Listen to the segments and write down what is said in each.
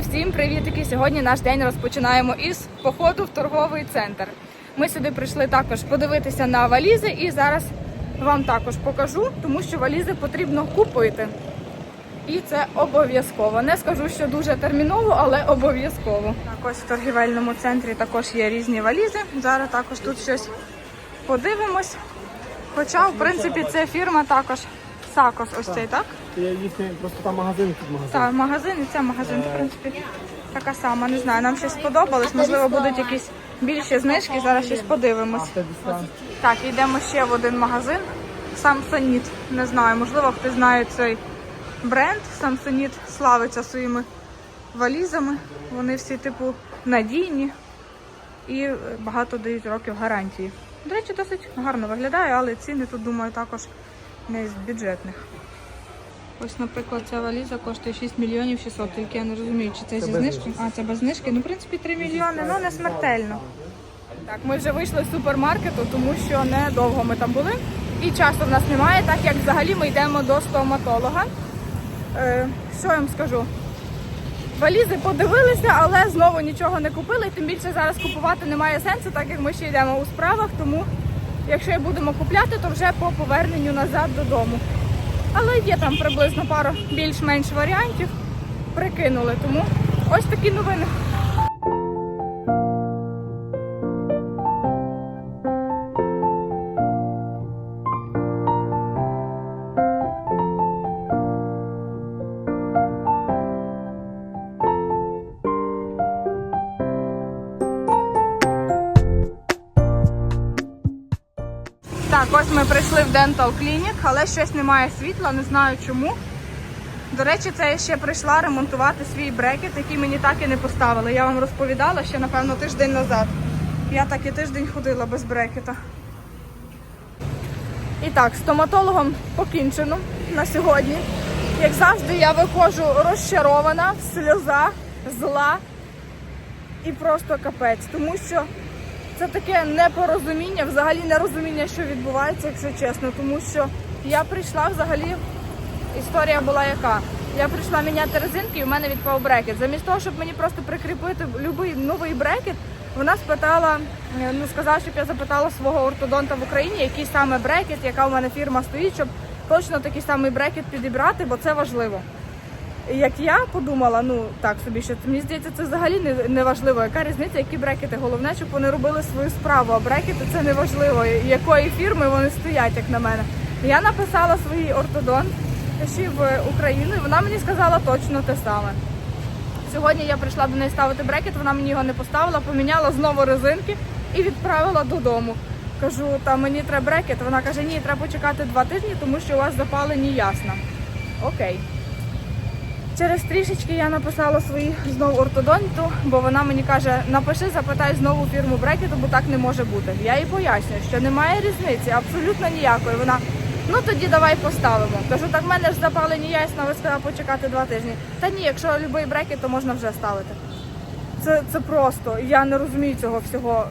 Всім привітики! Сьогодні наш день розпочинаємо із походу в торговий центр. Ми сюди прийшли також подивитися на валізи і зараз вам також покажу, тому що валізи потрібно купити. І це обов'язково. Не скажу, що дуже терміново, але обов'язково. Так, ось в торгівельному центрі також є різні валізи. Зараз також тут щось подивимось. Хоча, в принципі, це фірма також Сакос, ось цей, так? Я їхній, просто там магазин тут магазин. Так, магазин і це магазин, в принципі, така сама. Не знаю, нам щось сподобалось. Можливо, будуть якісь більші знижки. Зараз щось подивимось. Так, йдемо ще в один магазин. Самсоніт. Не знаю, можливо, хтось знає цей бренд. Самсоніт славиться своїми валізами. Вони всі, типу, надійні і багато дають років гарантії. До речі, досить гарно виглядає, але ціни тут, думаю, також не з бюджетних. Ось, наприклад, ця валіза коштує 6 мільйонів 600, тільки я не розумію, чи це зі без знижкою. А, це без знижки. Ну, в принципі, 3 мільйони, ну не смертельно. Так, ми вже вийшли з супермаркету, тому що недовго ми там були. І часу в нас немає, так як взагалі ми йдемо до стоматолога. Е, що я вам скажу? Валізи подивилися, але знову нічого не купили. Тим більше зараз купувати немає сенсу, так як ми ще йдемо у справах. Тому якщо і будемо купляти, то вже по поверненню назад додому. Але є там приблизно пару більш-менш варіантів. Прикинули. Тому ось такі новини. Прийшли в Dental Clinic, але щось немає світла, не знаю чому. До речі, це я ще прийшла ремонтувати свій брекет, який мені так і не поставили. Я вам розповідала ще, напевно, тиждень назад. Я так і тиждень ходила без брекета. І так, стоматологом покінчено на сьогодні. Як завжди, я виходжу розчарована, в сльозах, зла і просто капець, тому що це таке непорозуміння, взагалі нерозуміння, що відбувається, якщо чесно. Тому що я прийшла взагалі. Історія була яка? Я прийшла міняти резинки, і в мене відпав брекет. Замість того, щоб мені просто прикріпити будь-який новий брекет, вона спитала, е, ну сказала, щоб я запитала свого ортодонта в Україні, який саме брекет, яка в мене фірма стоїть, щоб точно такий самий брекет підібрати, бо це важливо. Як я подумала, ну так собі, що мені здається, це взагалі не, не важливо. Яка різниця, які брекети? Головне, щоб вони робили свою справу. А брекети це не важливо. Якої фірми вони стоять, як на мене. Я написала свій ортодонт в Україну, і вона мені сказала точно те саме. Сьогодні я прийшла до неї ставити брекет, вона мені його не поставила, поміняла знову резинки і відправила додому. Кажу, та мені треба брекет. Вона каже, ні, треба почекати два тижні, тому що у вас запалені ясна. Окей. Через трішечки я написала свої знову ортодонту, бо вона мені каже, напиши, запитай знову фірму брекету, бо так не може бути. Я їй пояснюю, що немає різниці, абсолютно ніякої. Вона, ну тоді давай поставимо. Кажу, так в мене ж запалені ясна, ви сказали почекати два тижні. Та ні, якщо будь-який брекет, то можна вже ставити. Це, це просто, я не розумію цього всього.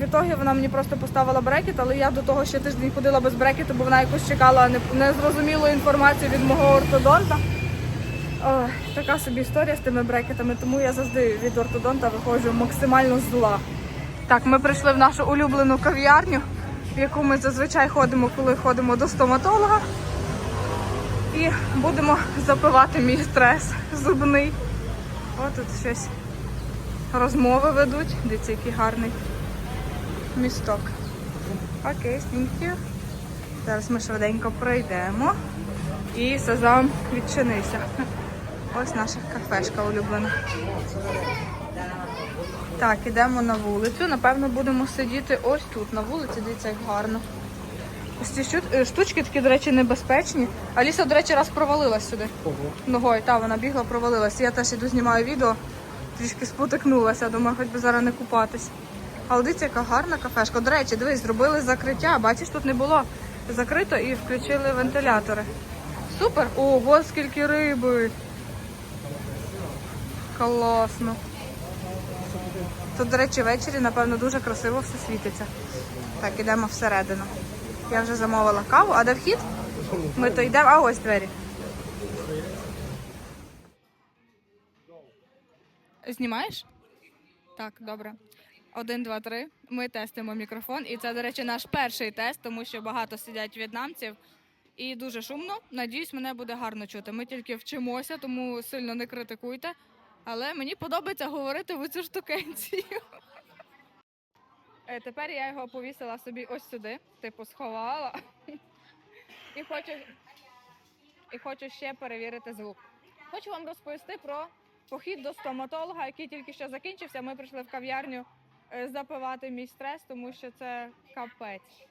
В ітогі вона мені просто поставила брекет, але я до того ще тиждень ходила без брекету, бо вона якось чекала не- незрозумілу інформацію від мого ортодонта. Ой, така собі історія з тими брекетами, тому я завжди від ортодонта виходжу максимально зла. Так, ми прийшли в нашу улюблену кав'ярню, в яку ми зазвичай ходимо, коли ходимо до стоматолога. І будемо запивати мій стрес зубний. О, тут щось розмови ведуть. Дивіться, який гарний місток. Окей, you. Зараз ми швиденько пройдемо. І сезам відчинився. Ось наша кафешка улюблена. Так, ідемо на вулицю. Напевно, будемо сидіти ось тут, на вулиці, дивіться, як гарно. Ось ці е, штучки такі, до речі, небезпечні. Аліса, до речі, раз провалилась сюди. Ногою, та вона бігла, провалилась. Я теж іду знімаю відео, трішки спотикнулася, думаю, хоч би зараз не купатись. Але дивіться, яка гарна кафешка. До речі, дивись, зробили закриття. Бачиш, тут не було закрито і включили вентилятори. Супер! Ого, скільки риби! Класно. Тут, до речі, ввечері, напевно, дуже красиво все світиться. Так, ідемо всередину. Я вже замовила каву, а де вхід? Ми то йдемо, а ось двері. Знімаєш? Так, добре. Один, два, три. Ми тестимо мікрофон. І це, до речі, наш перший тест, тому що багато сидять в'єтнамців. І дуже шумно. Надіюсь, мене буде гарно чути. Ми тільки вчимося, тому сильно не критикуйте. Але мені подобається говорити в цю штукенцію. Е, Тепер я його повісила собі ось сюди, типу, сховала. І хочу, і хочу ще перевірити звук. Хочу вам розповісти про похід до стоматолога, який тільки що закінчився. Ми прийшли в кав'ярню е, запивати мій стрес, тому що це капець.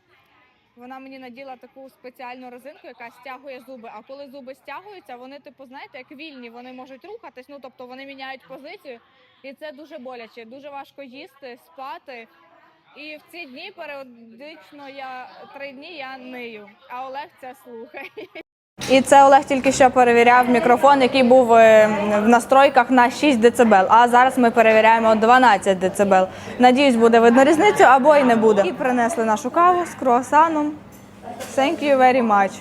Вона мені наділа таку спеціальну резинку, яка стягує зуби. А коли зуби стягуються, вони, типу, знаєте, як вільні, вони можуть рухатись. Ну тобто вони міняють позицію, і це дуже боляче. Дуже важко їсти, спати. І в ці дні періодично я три дні я нию, а Олег це слухає. І це Олег тільки що перевіряв мікрофон, який був е, в настройках на 6 дБ. А зараз ми перевіряємо 12 дБ. Надіюсь, буде видно різницю або й не буде. І принесли нашу каву з круасаном. Thank you very much.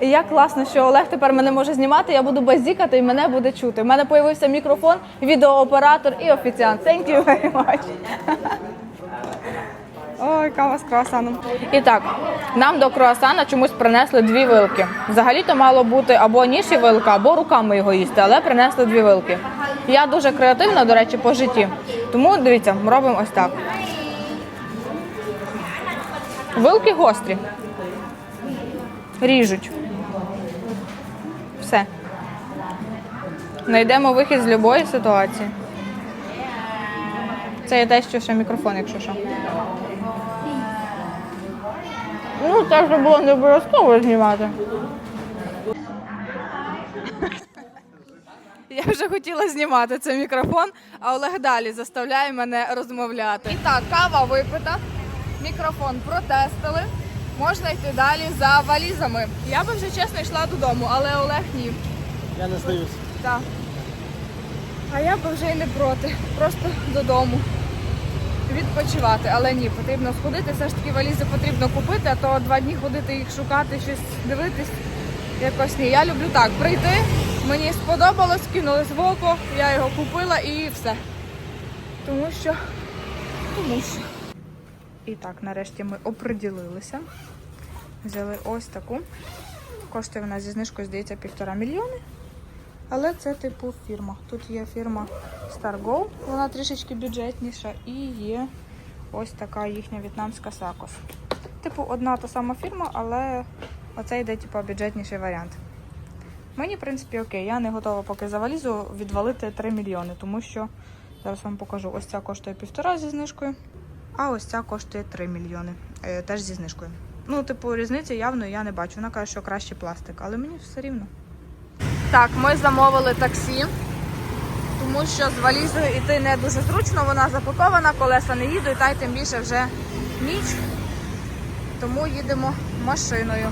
І як класно, що Олег тепер мене може знімати, я буду базікати і мене буде чути. У мене з'явився мікрофон, відеооператор і офіціант. Thank you very much. Ой, кава з круасаном. І так, нам до круасана чомусь принесли дві вилки. Взагалі-то мало бути або ніж і вилка, або руками його їсти, але принесли дві вилки. Я дуже креативна, до речі, по житті. Тому дивіться, робимо ось так. Вилки гострі. Ріжуть. Все. Знайдемо вихід з будь-якої ситуації. Це є те, що ще мікрофон, якщо що. Ну, це вже було не обов'язково знімати. Я вже хотіла знімати цей мікрофон, а Олег далі заставляє мене розмовляти. І так, кава випита, мікрофон протестили. Можна йти далі за валізами. Я би вже чесно йшла додому, але Олег ні. Я не здаюсь. Так. А я би вже й не проти. Просто додому. Відпочивати. Але ні, потрібно сходити. Все ж таки валізи потрібно купити, а то два дні ходити їх шукати, щось дивитись. Якось ні. Я люблю так прийти. Мені сподобалось, кинулось в око, я його купила і все. Тому що. Тому що. І так, нарешті ми оприділилися. Взяли ось таку. Коштує вона зі знижкою, здається, півтора мільйони. Але це типу фірма. Тут є фірма Stargo, вона трішечки бюджетніша, і є ось така їхня в'єтнамська Сакос. Типу, одна та сама фірма, але оце йде типу, бюджетніший варіант. Мені, в принципі, окей, я не готова поки за валізу відвалити 3 мільйони, тому що зараз вам покажу. Ось ця коштує півтора зі знижкою, а ось ця коштує 3 мільйони. Е, теж зі знижкою. Ну, типу, різниці явно я не бачу. Вона каже, що краще пластик, але мені все рівно. Так, ми замовили таксі, тому що з валізою йти не дуже зручно, вона запакована, колеса не їдуть, та й тим більше вже ніч. Тому їдемо машиною.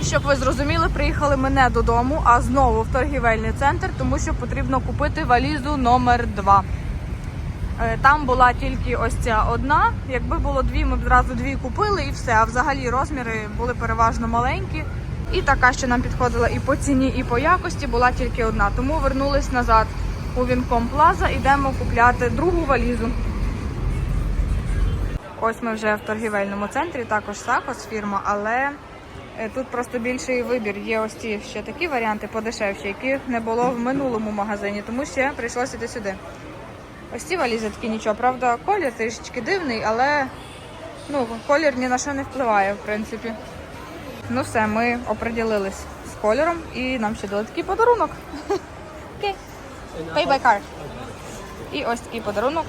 І щоб ви зрозуміли, приїхали ми не додому, а знову в торгівельний центр, тому що потрібно купити валізу номер 2 Е, Там була тільки ось ця одна. Якби було дві, ми б зразу дві купили і все. А взагалі розміри були переважно маленькі. І така, що нам підходила і по ціні, і по якості, була тільки одна. Тому вернулись назад у Вінком Плаза, йдемо купляти другу валізу. Ось ми вже в торгівельному центрі, також Сакос фірма, але е, тут просто більший вибір. Є ось ці ще такі варіанти подешевші, яких не було в минулому магазині, тому ще прийшлося йти сюди. Ось ці валізи такі нічого. Правда, колір трішечки дивний, але ну, колір ні на що не впливає, в принципі. Ну все, ми оприділились з кольором і нам ще дали такий подарунок. Окей. Pay by card. І ось такий подарунок.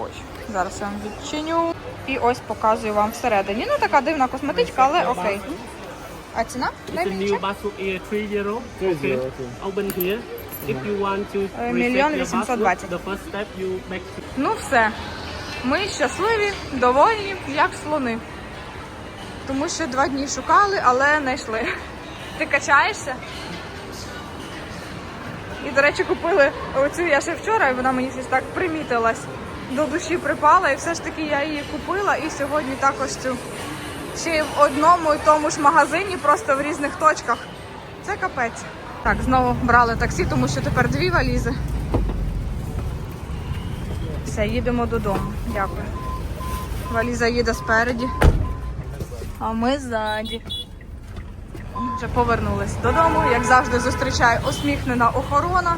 Ось, зараз я вам відчиню. І ось показую вам всередині. Ну така дивна косметичка, але окей. А ціна? Дай It's a мені new чек. Basu Air 3 euro. Three Okay. zero, okay. Open here. If you want to Е, мільйон your 820. password, the first step you make Ну все. Ми щасливі, довольні, як слони. Тому що два дні шукали, але знайшли. Ти качаєшся? І, до речі, купили оцю я ще вчора, і вона мені щось так примітилась. До душі припала, і все ж таки я її купила. І сьогодні також цю ще й в одному і тому ж магазині, просто в різних точках. Це капець. Так, знову брали таксі, тому що тепер дві валізи. Все, їдемо додому. Дякую. Валіза їде спереді, а ми ззаді. Вже повернулись додому. Як завжди, зустрічає усміхнена охорона.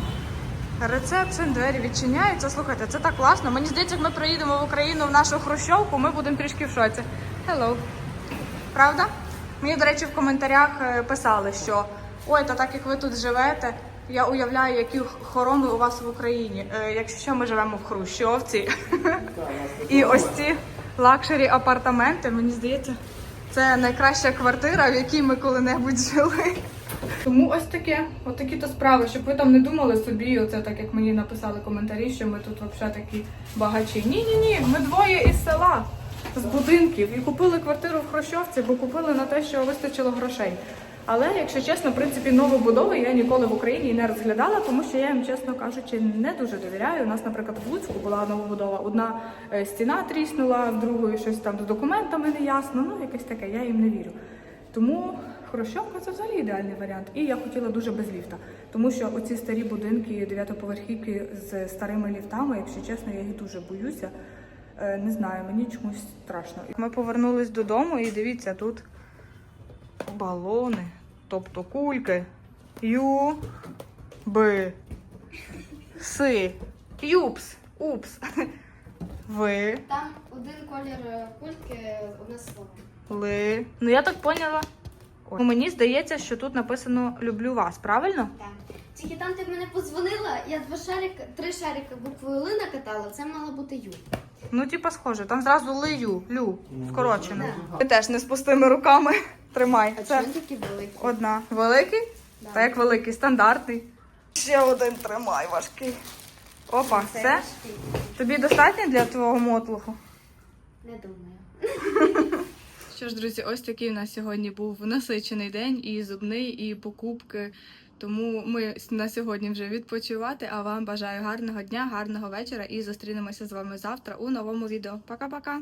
Рецепшн, двері відчиняються. Слухайте, це так класно. Мені здається, як ми приїдемо в Україну в нашу хрущовку, ми будемо трішки в шоці. Hello. Правда? Мені, до речі, в коментарях е, писали, що ой, та так як ви тут живете, я уявляю, які хороми у вас в Україні. Е, Якщо що, ми живемо в Хрущовці. І ось ці лакшері апартаменти, мені здається, це найкраща квартира, в якій ми коли-небудь жили. Тому ось таке, от такі то справи, щоб ви там не думали собі, оце так як мені написали коментарі, що ми тут взагалі такі багачі. Ні, ні, ні, ми двоє із села, з будинків і купили квартиру в Хрущовці, бо купили на те, що вистачило грошей. Але, якщо чесно, в принципі, нову будову я ніколи в Україні не розглядала, тому що я їм, чесно кажучи, не дуже довіряю. У нас, наприклад, в Луцьку була новобудова. Одна е, стіна тріснула, в другої щось там з документами не ясно. Ну, якесь таке, я їм не вірю. Тому Хрущовка це взагалі ідеальний варіант. І я хотіла дуже без ліфта. Тому що оці старі будинки, дев'ятоповерхівки з старими ліфтами, якщо чесно, я їх дуже боюся. Е, Не знаю, мені чомусь страшно. Ми повернулись додому і дивіться, тут балони, тобто кульки. Ю, Б, Си, Юпс, Упс. Ви, Там один колір кульки, одне слово. Ли. Ну я так поняла. Ой. Ну, Мені здається, що тут написано люблю вас, правильно? Так. Тільки там ти мене подзвонила, я два шарики, три шарики буквою Ли накатала, це мала бути Ю. Ну, типа, схоже, там зразу лию, лю, скорочено. Ти теж не з пустими руками. Тримай. А Це чому великий? одна. Великий? Да. Та як великий, стандартний. Ще один тримай важкий. Опа, Це все? важкий. Тобі достатньо для твого мотлуху? Не думаю. Що ж, друзі, ось такий у нас сьогодні був насичений день, і зубний, і покупки. Тому ми на сьогодні вже відпочивати. А вам бажаю гарного дня, гарного вечора і зустрінемося з вами завтра у новому відео. Пока-пока!